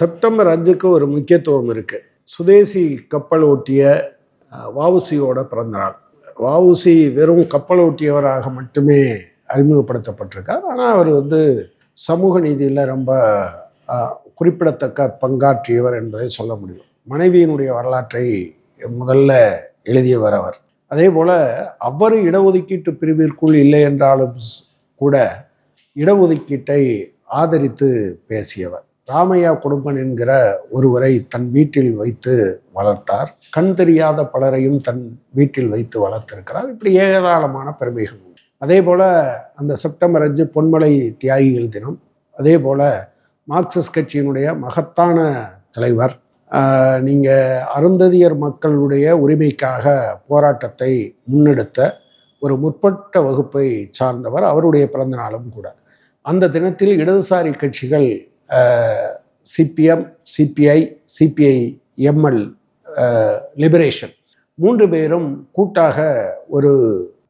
September அஞ்சுக்கு ஒரு முக்கியத்துவம் இருக்குது சுதேசி கப்பல் ஓட்டிய வவுசியோட பிறந்தநாள். வவுசி வெறும் கப்பல் ஓட்டியவராக மட்டுமே அறிமுகப்படுத்தப்பட்டிருக்கார். ஆனால் அவர் வந்து சமூக நீதியில் ரொம்ப குறிப்பிடத்தக்க பங்காற்றியவர் என்பதை சொல்ல முடியும். மனைவியினுடைய வரலாற்றை முதல்ல எழுதியவர் அவர். அதே போல் அவர் இடஒதுக்கீட்டு பிரிவிற்குள் இல்லை என்றாலும் கூட இடஒதுக்கீட்டை ஆதரித்து பேசியவர். ராமையா குடும்பன் என்கிற ஒருவரை தன் வீட்டில் வைத்து வளர்த்தார். கண் தெரியாத பலரையும் தன் வீட்டில் வைத்து வளர்த்திருக்கிறார். இப்படி ஏராளமான பெருமைகள் அதே போல் அந்த செப்டம்பர் அஞ்சு பொன்மலை தியாகிகள் தினம் அதே போல் மார்க்சிஸ்ட் கட்சியினுடைய மகத்தான தலைவர் நீங்கள் அருந்ததியர் மக்களுடைய உரிமைக்காக போராட்டத்தை முன்னெடுத்த ஒரு முற்பட்ட வகுப்பை சார்ந்தவர் அவருடைய பிறந்த நாளும் கூட. அந்த தினத்தில் இடதுசாரி கட்சிகள் CPM CPI CPI ML liberation மூன்று பேரும் கூட்டாக ஒரு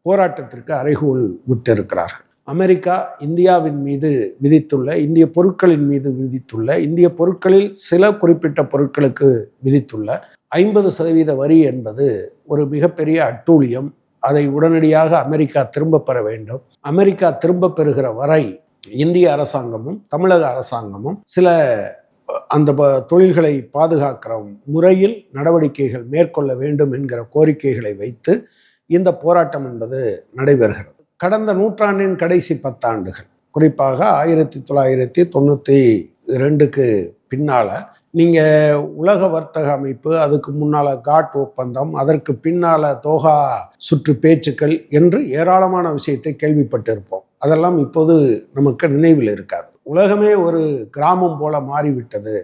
போராட்டத்திற்கு அறைகூல் விட்டிருக்கிறார்கள். அமெரிக்கா இந்தியாவின் மீது விதித்துள்ள இந்திய பொருட்களின் மீது விதித்துள்ள இந்திய பொருட்களில் சில குறிப்பிட்ட பொருட்களுக்கு விதித்துள்ள ஐம்பது சதவீத வரி என்பது ஒரு மிகப்பெரிய அட்டூழியம். அதை உடனடியாக அமெரிக்கா திரும்ப பெற வேண்டும். அமெரிக்கா திரும்ப பெறுகிற வரை இந்திய அரசாங்கமும் தமிழக அரசாங்கமும் சில அந்த ப- தொழில்களை பாதுகாக்கிற முறையில் நடவடிக்கைகள் மேற்கொள்ள வேண்டும் என்கிற கோரிக்கைகளை வைத்து இந்த போராட்டம் என்பது நடைபெறுகிறது. கடந்த நூற்றாண்டின் கடைசி பத்தாண்டுகள் குறிப்பாக ஆயிரத்தி தொள்ளாயிரத்தி தொண்ணூற்றி ரெண்டுக்கு பின்னால் நீங்கள் உலக வர்த்தக அமைப்பு அதுக்கு முன்னால் காட் ஒப்பந்தம் அதற்கு பின்னால் தோஹா சுற்று பேச்சுக்கள் என்று ஏராளமான விஷயத்தை கேள்விப்பட்டிருப்போம். அதெல்லாம் இப்போது நமக்கு நினைவில் இருக்காது. உலகமே ஒரு கிராமம் போல மாறிவிட்டது.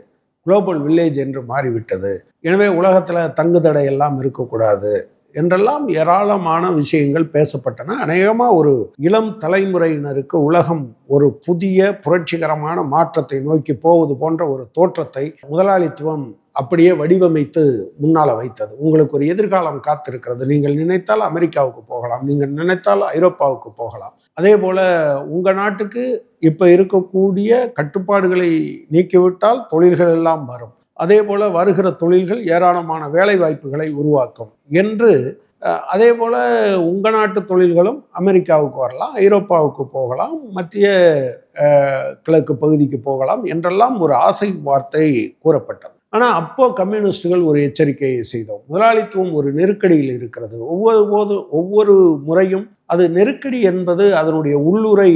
குளோபல் வில்லேஜ் என்று மாறிவிட்டது. எனவே உலகத்தில் தங்குதடை எல்லாம் இருக்கக்கூடாது என்றெல்லாம் ஏராளமான விஷயங்கள் பேசப்பட்டன. அநேகமாக ஒரு இளம் தலைமுறையினருக்கு உலகம் ஒரு புதிய புரட்சிகரமான மாற்றத்தை நோக்கி போவது போன்ற ஒரு தோற்றத்தை முதலாளித்துவம் அப்படியே வடிவமைத்து முன்னால வைத்தது. உங்களுக்கு ஒரு எதிர்காலம் காத்திருக்கிறது. நீங்கள் நினைத்தால் அமெரிக்காவுக்கு போகலாம். நீங்கள் நினைத்தால் ஐரோப்பாவுக்கு போகலாம். அதே போல உங்கள் நாட்டுக்கு இப்போ இருக்கக்கூடிய கட்டுப்பாடுகளை நீக்கிவிட்டால் தொழில்கள் எல்லாம் வரும். அதே போல வருகிற தொழில்கள் ஏராளமான வேலை வாய்ப்புகளை உருவாக்கும் என்று அதே போல உங்கள் நாட்டு தொழில்களும் அமெரிக்காவுக்கு வரலாம் ஐரோப்பாவுக்கு போகலாம் மத்திய கிழக்கு பகுதிக்கு போகலாம் என்றெல்லாம் ஒரு ஆசை வார்த்தை கூறப்பட்டது. ஆனால் அப்போ கம்யூனிஸ்டுகள் ஒரு எச்சரிக்கையை செய்தோம். முதலாளித்துவம் ஒரு நெருக்கடியில் இருக்கிறது. ஒவ்வொரு போது ஒவ்வொரு முறையும் அது நெருக்கடி என்பது அதனுடைய உள்ளுரை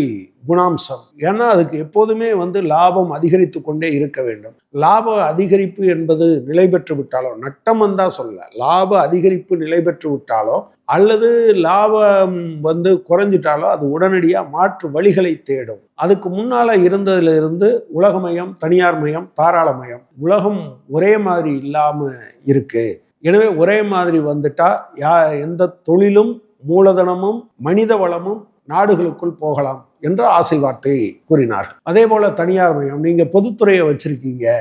குணாம்சம். ஏன்னா அதுக்கு எப்போதுமே வந்து லாபம் அதிகரித்து கொண்டே இருக்க வேண்டும். லாப அதிகரிப்பு என்பது நிலை பெற்று விட்டாலோ நட்டம் வந்தால் சொல்ல லாப அதிகரிப்பு நிலை பெற்று விட்டாலோ அல்லது லாபம் வந்து குறைஞ்சிட்டாலோ அது உடனடியாக மாற்று வழிகளை தேடும். அதுக்கு முன்னால் இருந்ததிலிருந்து உலகமயம் தனியார் மயம் தாராளமயம் உலகம் ஒரே மாதிரி இல்லாமல் இருக்கு. எனவே ஒரே மாதிரி வந்துட்டா யா எந்த தொழிலும் மூலதனமும் மனித வளமும் நாடுகளுக்குள் போகலாம் என்ற ஆசை வார்த்தையை கூறினார்கள். அதே போல தனியார் மையம் நீங்க பொதுத்துறையை வச்சிருக்கீங்க.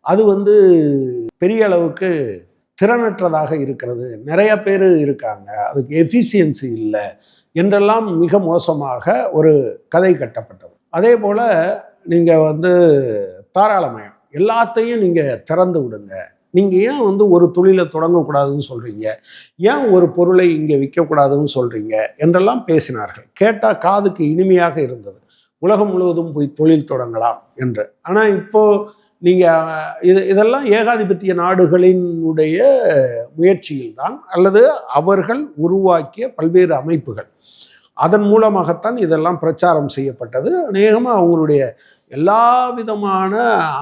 அது வந்து பெரிய அளவுக்கு திறனற்றதாக இருக்கிறது. நிறைய பேர் இருக்காங்க. அதுக்கு எஃபிசியன்சி இல்லை என்றெல்லாம் மிக மோசமாக ஒரு கதை கட்டப்பட்டது. அதே போல நீங்க வந்து தாராளமயம் எல்லாத்தையும் நீங்க திறந்து விடுங்க. நீங்கள் ஏன் வந்து ஒரு தொழிலை தொடங்கக்கூடாதுன்னு சொல்கிறீங்க ஏன் ஒரு பொருளை இங்கே விற்கக்கூடாதுன்னு சொல்கிறீங்க என்றெல்லாம் பேசினார்கள். கேட்டால் காதுக்கு இனிமையாக இருந்தது. உலகம் முழுவதும் போய் தொழில் தொடங்கலாம் என்று. ஆனால் இப்போது நீங்கள் இது இதெல்லாம் ஏகாதிபத்திய நாடுகளினுடைய முயற்சியில் தான் அல்லது அவர்கள் உருவாக்கிய பல்வேறு அமைப்புகள். அதன் மூலமாகத்தான் இதெல்லாம் பிரச்சாரம் செய்யப்பட்டது. அநேகமாக அவங்களுடைய எல்லா விதமான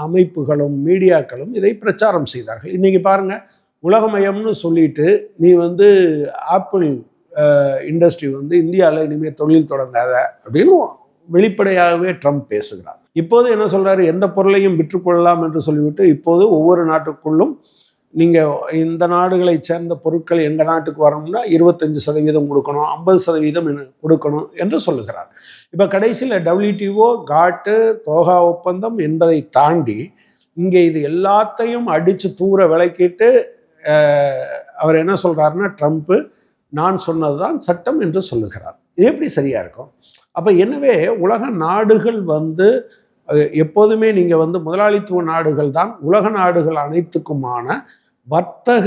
அமைப்புகளும் மீடியாக்களும் இதை பிரச்சாரம் செய்தார்கள். இன்றைக்கி பாருங்கள் உலகமயம்னு சொல்லிட்டு நீ வந்து ஆப்பிள் இண்டஸ்ட்ரி வந்து இந்தியாவில் இனிமேல் தொழில் தொடங்காத அப்படின்னு வெளிப்படையாகவே ட்ரம்ப் பேசுகிறார். இப்போது என்ன சொல்கிறாரு எந்த பொருளையும் விற்றுக்கொள்ளலாம் என்று சொல்லிவிட்டு இப்போது ஒவ்வொரு நாட்டுக்குள்ளும் நீங்கள் இந்த நாடுகளை சேர்ந்த பொருட்கள் எங்கள் நாட்டுக்கு வரணும்னா இருபத்தஞ்சு சதவீதம் கொடுக்கணும் ஐம்பது சதவீதம் கொடுக்கணும் என்று சொல்லுகிறார். இப்போ கடைசியில் டபிள்யூடிஓ காட்டு தோகா ஒப்பந்தம் என்பதை தாண்டி இங்கே இது எல்லாத்தையும் அடித்து தூர விளக்கிட்டு அவர் என்ன சொல்கிறாருன்னா ட்ரம்ப்பு நான் சொன்னது தான் சட்டம் என்று சொல்லுகிறார். இது எப்படி சரியாக இருக்கும்? அப்போ எனவே உலக நாடுகள் வந்து அது எப்போதுமே நீங்கள் வந்து முதலாளித்துவ நாடுகள் தான் உலக நாடுகள் அனைத்துக்குமான வர்த்தக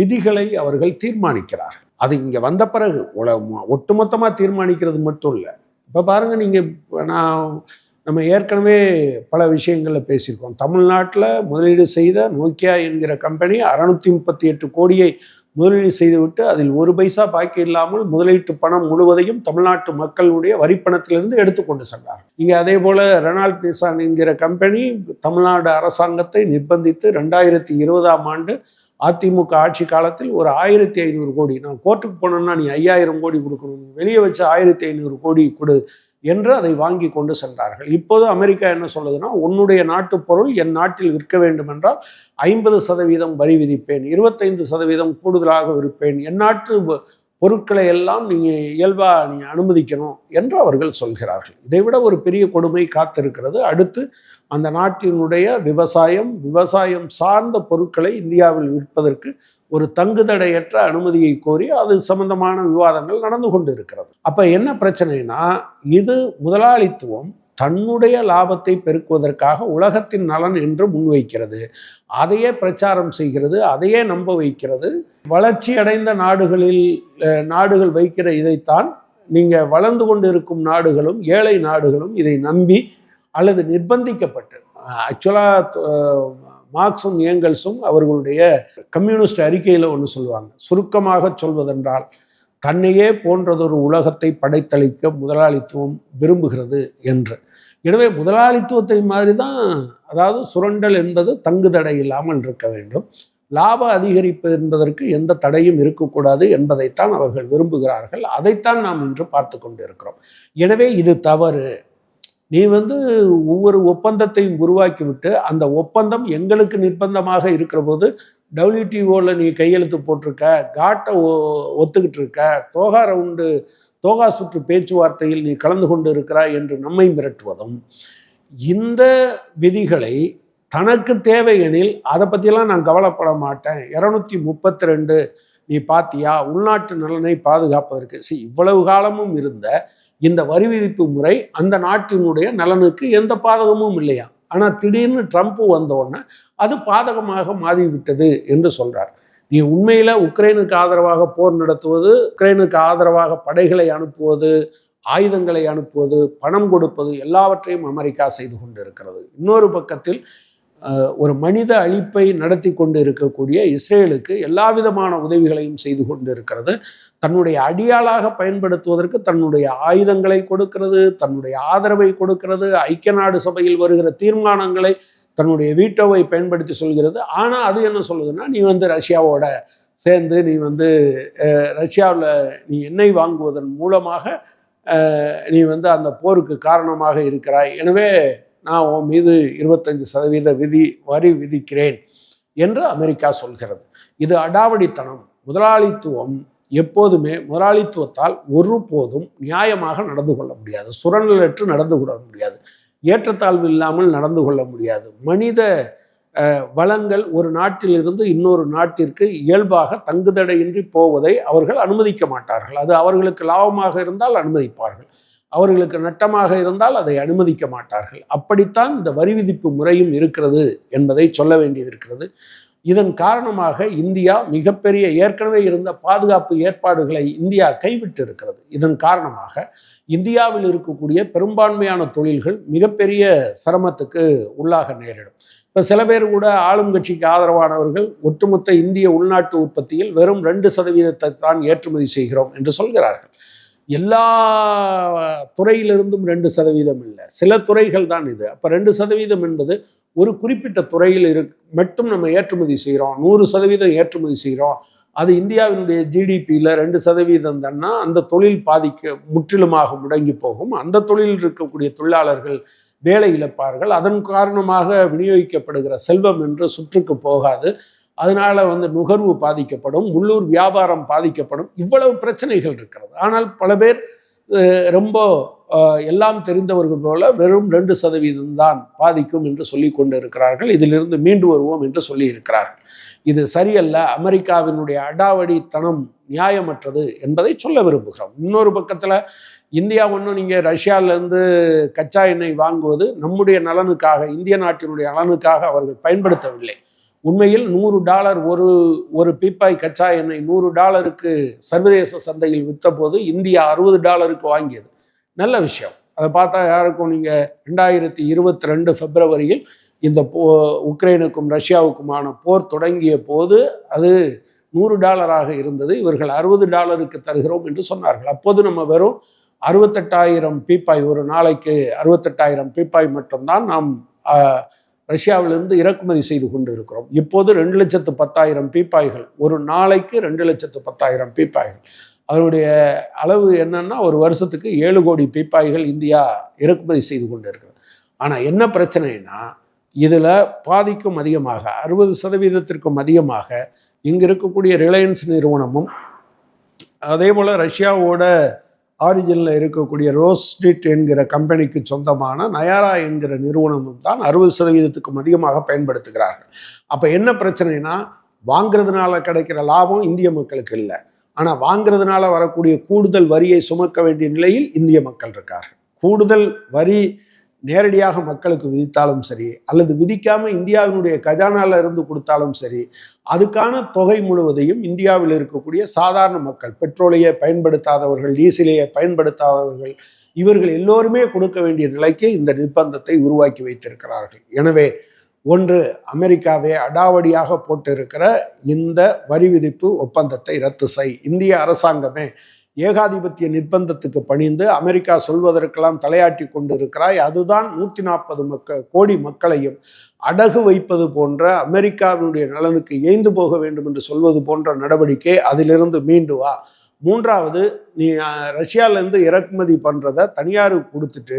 விதிகளை அவர்கள் தீர்மானிக்கிறார்கள். அது இங்கே வந்த பிறகு உல ஒட்டுமொத்தமாக தீர்மானிக்கிறது மட்டும் இல்லை இப்போ பாருங்கள் நீங்கள் நான் நம்ம ஏற்கனவே பல விஷயங்களில் பேசியிருக்கோம். தமிழ்நாட்டில் முதலீடு செய்த நோக்கியா என்கிற கம்பெனி அறுநூத்தி முப்பத்தி எட்டு கோடியை முதலீடு செய்துவிட்டு அதில் ஒரு பைசா பாக்கி இல்லாமல் முதலீட்டு பணம் முழுவதையும் தமிழ்நாட்டு மக்களுடைய வரிப்பணத்திலிருந்து எடுத்துக்கொண்டு சென்றார். இங்கே அதே போல் ரெனால்ட் நிசான் என்கிற கம்பெனி தமிழ்நாடு அரசாங்கத்தை நிர்பந்தித்து ரெண்டாயிரத்தி இருபதாம் ஆண்டு அதிமுக ஆட்சி காலத்தில் ஒரு ஆயிரத்தி ஐநூறு கோடி. நான் கோர்ட்டுக்கு போனோம்னா நீ ஐயாயிரம் கோடி கொடுக்கணும். வெளியே வச்சு ஆயிரத்தி ஐநூறு கோடி கொடு என்று அதை வாங்கி கொண்டு சென்றார்கள். இப்போது அமெரிக்கா என்ன சொல்லுதுன்னா உன்னுடைய நாட்டு பொருள் என் நாட்டில் விற்க வேண்டும் என்றால் ஐம்பது சதவீதம் வரி விதிப்பேன். இருபத்தைந்து சதவீதம் கூடுதலாக விற்பேன். என் நாட்டு பொருட்களை எல்லாம் நீங்கள் இயல்பாக நீ அனுமதிக்கணும் என்று அவர்கள் சொல்கிறார்கள். இதைவிட ஒரு பெரிய கொடுமை காத்திருக்கிறது. அடுத்து அந்த நாட்டினுடைய விவசாயம் விவசாயம் சார்ந்த பொருட்களை இந்தியாவில் விற்பதற்கு ஒரு தங்குதடையற்ற அனுமதியை கோரி அது சம்பந்தமான விவாதங்கள் நடந்து கொண்டு இருக்கிறது அப்போ என்ன பிரச்சனைனா இது முதலாளித்துவம் தன்னுடைய லாபத்தை பெருக்குவதற்காக உலகத்தின் நலன் என்று முன்வைக்கிறது. அதையே பிரச்சாரம் செய்கிறது அதையே நம்ப வைக்கிறது. வளர்ச்சி அடைந்த நாடுகளில் நாடுகள் வைக்கிற இதைத்தான் நீங்கள் வளர்ந்து கொண்டு இருக்கும் நாடுகளும் ஏழை நாடுகளும் இதை நம்பி அல்லது நிர்பந்திக்கப்பட்டு ஆக்சுவலாக மார்க்ஸும் ஏங்கல்ஸும் அவர்களுடைய கம்யூனிஸ்ட் அறிக்கையில் ஒன்று சொல்லுவாங்க. சுருக்கமாக சொல்வதென்றால் தன்னையே போன்றதொரு உலகத்தை படைத்தளிக்க முதலாளித்துவம் விரும்புகிறது என்று. எனவே முதலாளித்துவத்தை மாதிரி தான் அதாவது சுரண்டல் என்பது தங்குதடை இல்லாமல் இருக்க வேண்டும். லாப அதிகரிப்பு என்பதற்கு எந்த தடையும் இருக்கக்கூடாது என்பதைத்தான் அவர்கள் விரும்புகிறார்கள். அதைத்தான் நாம் இன்று பார்த்து கொண்டு இருக்கிறோம் எனவே இது தவறு. நீ வந்து ஒவ்வொரு ஒப்பந்தத்தையும் உருவாக்கிவிட்டு அந்த ஒப்பந்தம் எங்களுக்கு நிர்பந்தமாக இருக்கிற போது டபிள்யூடிஓவில் நீ கையெழுத்து போட்டிருக்க காட்டை ஒத்துக்கிட்டு இருக்க தோகா ரவுண்டு தோகா சுற்று பேச்சுவார்த்தையில் நீ கலந்து கொண்டு இருக்கிறாய் என்று நம்மை மிரட்டுவதும். இந்த விதிகளை தனக்கு தேவையெனில் அதை பற்றிலாம் நான் கவலைப்பட மாட்டேன். இரநூத்தி முப்பத்தி ரெண்டு நீ பாத்தியா? உள்நாட்டு நலனை பாதுகாப்பதற்கு. சி இவ்வளவு காலமும் இருந்த இந்த வரி விதிப்பு முறை அந்த நாட்டினுடைய நலனுக்கு எந்த பாதகமும் இல்லையா? ஆனால் திடீர்னு ட்ரம்ப் வந்தோடனே அது பாதகமாக மாறிவிட்டது என்று சொல்றார். நீ உண்மையில உக்ரைனுக்கு ஆதரவாக போர் நடத்துவது உக்ரைனுக்கு ஆதரவாக படைகளை அனுப்புவது ஆயுதங்களை அனுப்புவது பணம் கொடுப்பது எல்லாவற்றையும் அமெரிக்கா செய்து கொண்டு இருக்கிறது இன்னொரு பக்கத்தில் ஒரு மனித அழிப்பை நடத்தி கொண்டு இருக்கக்கூடிய இஸ்ரேலுக்கு எல்லா விதமான உதவிகளையும் செய்து கொண்டு இருக்கிறது தன்னுடைய அடியாளாக பயன்படுத்துவதற்கு தன்னுடைய ஆயுதங்களை கொடுக்கிறது தன்னுடைய ஆதரவை கொடுக்கிறது ஐக்கிய நாடு சபையில் வருகிற தீர்மானங்களை தன்னுடைய வீட்டோவை பயன்படுத்தி சொல்கிறது. ஆனால் அது என்ன சொல்லுதுன்னா நீ வந்து ரஷ்யாவோட சேர்ந்து நீ வந்து ரஷ்யாவில் நீ எண்ணெய் வாங்குவதன் மூலமாக நீ வந்து அந்த போருக்கு காரணமாக இருக்கிறாய். எனவே நான் உன் மீது இருபத்தஞ்சு சதவீத விதி வரி விதிக்கிறேன் என்று அமெரிக்கா சொல்கிறது. இது அடாவடித்தனம் முதலாளித்துவம் எப்போதுமே முதலாளித்துவத்தால் ஒருபோதும் நியாயமாக நடந்து கொள்ள முடியாது. சுரண்டலற்று நடந்து கொள்ள முடியாது. ஏற்றத்தாழ்வு இல்லாமல் நடந்து கொள்ள முடியாது. மனித வளங்கள் ஒரு நாட்டிலிருந்து இன்னொரு நாட்டிற்கு இயல்பாக தங்குதடையின்றி போவதை அவர்கள் அனுமதிக்க மாட்டார்கள். அது அவர்களுக்கு லாபமாக இருந்தால் அனுமதிப்பார்கள். அவர்களுக்கு நட்டமாக இருந்தால் அதை அனுமதிக்க மாட்டார்கள். அப்படித்தான் இந்த வரி விதிப்பு முறையும் இருக்கிறது என்பதை சொல்ல வேண்டியது இருக்கிறது. இதன் காரணமாக இந்தியா மிகப்பெரிய ஏற்கனவே இருந்த பாதுகாப்பு ஏற்பாடுகளை இந்தியா கைவிட்டு இருக்கிறது இதன் காரணமாக இந்தியாவில் இருக்கக்கூடிய பெரும்பான்மையான தொழில்கள் மிகப்பெரிய சிரமத்துக்கு உள்ளாக நேரிடும். இப்போ சில பேர் கூட ஆளும் கட்சிக்கு ஆதரவானவர்கள் ஒட்டுமொத்த இந்திய உள்நாட்டு உற்பத்தியில் வெறும் ரெண்டு சதவீதத்தை தான் ஏற்றுமதி செய்கிறோம் என்று சொல்கிறார்கள். எல்லா துறையிலிருந்தும் ரெண்டு சதவீதம் இல்லை. சில துறைகள் தான் இது. அப்போ ரெண்டு சதவீதம் என்பது ஒரு குறிப்பிட்ட துறையில் இரு மட்டும் நம்ம ஏற்றுமதி செய்கிறோம் நூறு சதவீதம் ஏற்றுமதி செய்கிறோம் அது இந்தியாவினுடைய ஜிடிபியில் ரெண்டு சதவீதம் தானா அந்த தொழில் பாதிக்க முற்றிலுமாக முடங்கி போகும். அந்த தொழிலில் இருக்கக்கூடிய தொழிலாளர்கள் வேலை இழப்பார்கள். அதன் காரணமாக விநியோகிக்கப்படுகிற செல்வம் என்று சுற்றுக்கு போகாது. அதனால வந்து நுகர்வு பாதிக்கப்படும் உள்ளூர் வியாபாரம் பாதிக்கப்படும். இவ்வளவு பிரச்சனைகள் இருக்கிறது. ஆனால் பல பேர் ரொம்ப எல்லாம் தெரிந்தவர்கள் போல வெறும் ரெண்டு சதவீதம் தான் பாதிக்கும் என்று சொல்லி கொண்டு இருக்கிறார்கள் இதிலிருந்து மீண்டு வருவோம் என்று சொல்லி இருக்கிறார்கள் இது சரியல்ல. அமெரிக்காவினுடைய அடாவடித்தனம் நியாயமற்றது என்பதை சொல்ல விரும்புகிறோம். இன்னொரு பக்கத்தில் இந்தியா ஒன்றும் நீங்கள் ரஷ்யாவிலேருந்து கச்சா எண்ணெய் வாங்குவது நம்முடைய நலனுக்காக இந்திய நாட்டினுடைய நலனுக்காக அவர்கள் பயன்படுத்தவில்லை. உண்மையில் நூறு டாலர் ஒரு ஒரு பீப்பாய் கச்சா எண்ணெய் நூறு டாலருக்கு சர்வதேச சந்தையில் விற்றபோது இந்தியா அறுபது டாலருக்கு வாங்கியது. நல்ல விஷயம். அதை பார்த்தா யாருக்கும் நீங்கள் ரெண்டாயிரத்தி இருபத்தி ரெண்டு பிப்ரவரியில் இந்த போ உக்ரைனுக்கும் ரஷ்யாவுக்குமான போர் தொடங்கிய போது அது நூறு டாலராக இருந்தது. இவர்கள் அறுபது டாலருக்கு தருகிறோம் என்று சொன்னார்கள். அப்போது நம்ம வெறும் அறுபத்தெட்டாயிரம் பீப்பாய் ஒரு நாளைக்கு அறுபத்தெட்டாயிரம் பீப்பாய் மட்டும்தான் நாம் ரஷ்யாவிலிருந்து இறக்குமதி செய்து கொண்டு இருக்கிறோம் இப்போது ரெண்டு லட்சத்து பத்தாயிரம் பீப்பாய்கள். ஒரு நாளைக்கு ரெண்டு லட்சத்து பத்தாயிரம் பீப்பாய்கள். அதனுடைய அளவு என்னன்னா ஒரு வருஷத்துக்கு ஏழு கோடி பீப்பாய்கள் இந்தியா இறக்குமதி செய்து கொண்டு இருக்கிறது ஆனால் என்ன பிரச்சனைனா இதில் பாதிக்கும் அதிகமாக அறுபது சதவீதத்திற்கும் அதிகமாக இங்கே இருக்கக்கூடிய ரிலையன்ஸ் நிறுவனமும் அதே போல் ரஷ்யாவோட ஆரிஜினில் இருக்கக்கூடிய ரோஸ்டிட் என்கிற கம்பெனிக்கு சொந்தமான நயாரா என்கிற நிறுவனமும் தான் அறுபது சதவீதத்துக்கும் அதிகமாக பயன்படுத்துகிறார்கள். அப்போ என்ன பிரச்சனைனா வாங்குறதுனால கிடைக்கிற லாபம் இந்திய மக்களுக்கு இல்லை. ஆனால் வாங்குறதுனால வரக்கூடிய கூடுதல் வரியை சுமக்க வேண்டிய நிலையில் இந்திய மக்கள் இருக்கார்கள். கூடுதல் வரி நேரடியாக மக்களுக்கு விதித்தாலும் சரி அல்லது விதிக்காம இந்தியாவினுடைய கஜானால இருந்து கொடுத்தாலும் சரி அதுக்கான தொகை முழுவதையும் இந்தியாவில் இருக்கக்கூடிய சாதாரண மக்கள் பெட்ரோலையே பயன்படுத்தாதவர்கள் டீசலையே பயன்படுத்தாதவர்கள் இவர்கள் எல்லோருமே கொடுக்க வேண்டிய நிலைக்கு இந்த நிர்பந்தத்தை உருவாக்கி வைத்திருக்கிறார்கள். எனவே ஒன்று அமெரிக்காவே அடாவடியாக போட்டிருக்கிற இந்த வரி விதிப்பு ஒப்பந்தத்தை ரத்து செய். இந்திய அரசாங்கமே ஏகாதிபத்திய நிர்பந்தத்துக்கு பணிந்து அமெரிக்கா சொல்வதற்கெல்லாம் தலையாட்டி கொண்டு இருக்கிறாய் அதுதான் நூற்றி நாற்பது மக்க கோடி மக்களையும் அடகு வைப்பது போன்ற அமெரிக்காவினுடைய நலனுக்கு ஏய்ந்து போக வேண்டும் என்று சொல்வது போன்ற நடவடிக்கை அதிலிருந்து மீண்டு வா. மூன்றாவது நீ ரஷ்யாவிலேருந்து இறக்குமதி பண்ணுறத தனியாருக்கு கொடுத்துட்டு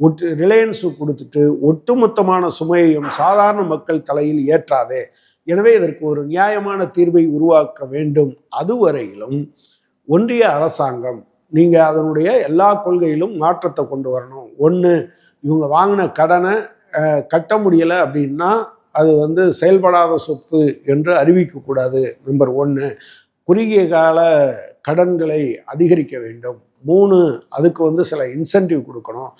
ஒட்டு ரிலையன்ஸுக்கு கொடுத்துட்டு ஒட்டுமொத்தமான சுமையையும் சாதாரண மக்கள் தலையில் ஏற்றாதே. எனவே இதற்கு ஒரு நியாயமான தீர்வை உருவாக்க வேண்டும். அதுவரையிலும் ஒன்றிய அரசாங்கம் நீங்கள் அதனுடைய எல்லா கொள்கையிலும் மாற்றத்தை கொண்டு வரணும். ஒன்று இவங்க வாங்கின கடனை கட்ட முடியலை அப்படின்னா அது வந்து செயல்படாத சொத்து என்று அறிவிக்கக்கூடாது நம்பர் ஒன்று குறுகிய கால கடன்களை அதிகரிக்க வேண்டும். மூணு அதுக்கு வந்து சில இன்சென்டிவ் கொடுக்கணும்.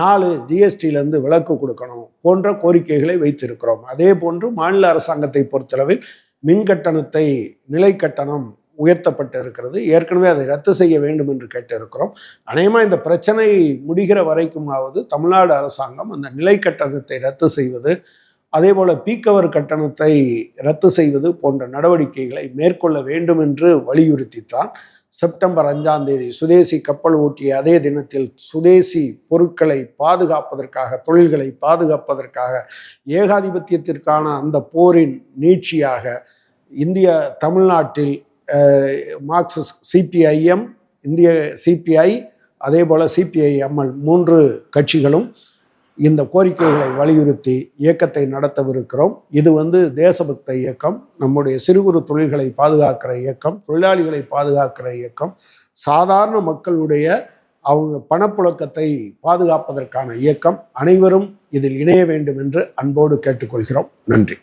நாலு ஜிஎஸ்டியிலேருந்து விலக்கு கொடுக்கணும் போன்ற கோரிக்கைகளை வைத்திருக்கிறோம். அதே போன்று மாநில அரசாங்கத்தை பொறுத்தளவில் மின் கட்டணத்தை நிலை கட்டணம் உயர்த்தப்பட்டு இருக்கிறது ஏற்கனவே அதை ரத்து செய்ய வேண்டும் என்று கேட்டிருக்கிறோம். அநேகமாக இந்த பிரச்சனை முடிகிற வரைக்குமாவது தமிழ்நாடு அரசாங்கம் அந்த நிலை கட்டணத்தை ரத்து செய்வது அதே போல் பீக்கவர் கட்டணத்தை ரத்து செய்வது போன்ற நடவடிக்கைகளை மேற்கொள்ள வேண்டும் என்று வலியுறுத்தித்தான். செப்டம்பர் அஞ்சாம் தேதி சுதேசி கப்பல் ஓட்டிய அதே தினத்தில் சுதேசி பொருட்களை பாதுகாப்பதற்காக தொழில்களை பாதுகாப்பதற்காக ஏகாதிபத்தியத்திற்கான அந்த போரின் நீட்சியாக இந்திய தமிழ்நாட்டில் மார்க்சிஸ்ட் சிபிஐஎம் இந்திய சிபிஐ அதே போல் சிபிஐஎம்எல் மூன்று கட்சிகளும் இந்த கோரிக்கைகளை வலியுறுத்தி இயக்கத்தை நடத்தவிருக்கிறோம். இது வந்து தேசபக்த இயக்கம் நம்முடைய சிறு குறு தொழில்களை பாதுகாக்கிற இயக்கம் தொழிலாளிகளை பாதுகாக்கிற இயக்கம் சாதாரண மக்களுடைய அவங்க பணப்புழக்கத்தை பாதுகாப்பதற்கான இயக்கம். அனைவரும் இதில் இணைய வேண்டும் என்று அன்போடு கேட்டுக்கொள்கிறோம். நன்றி.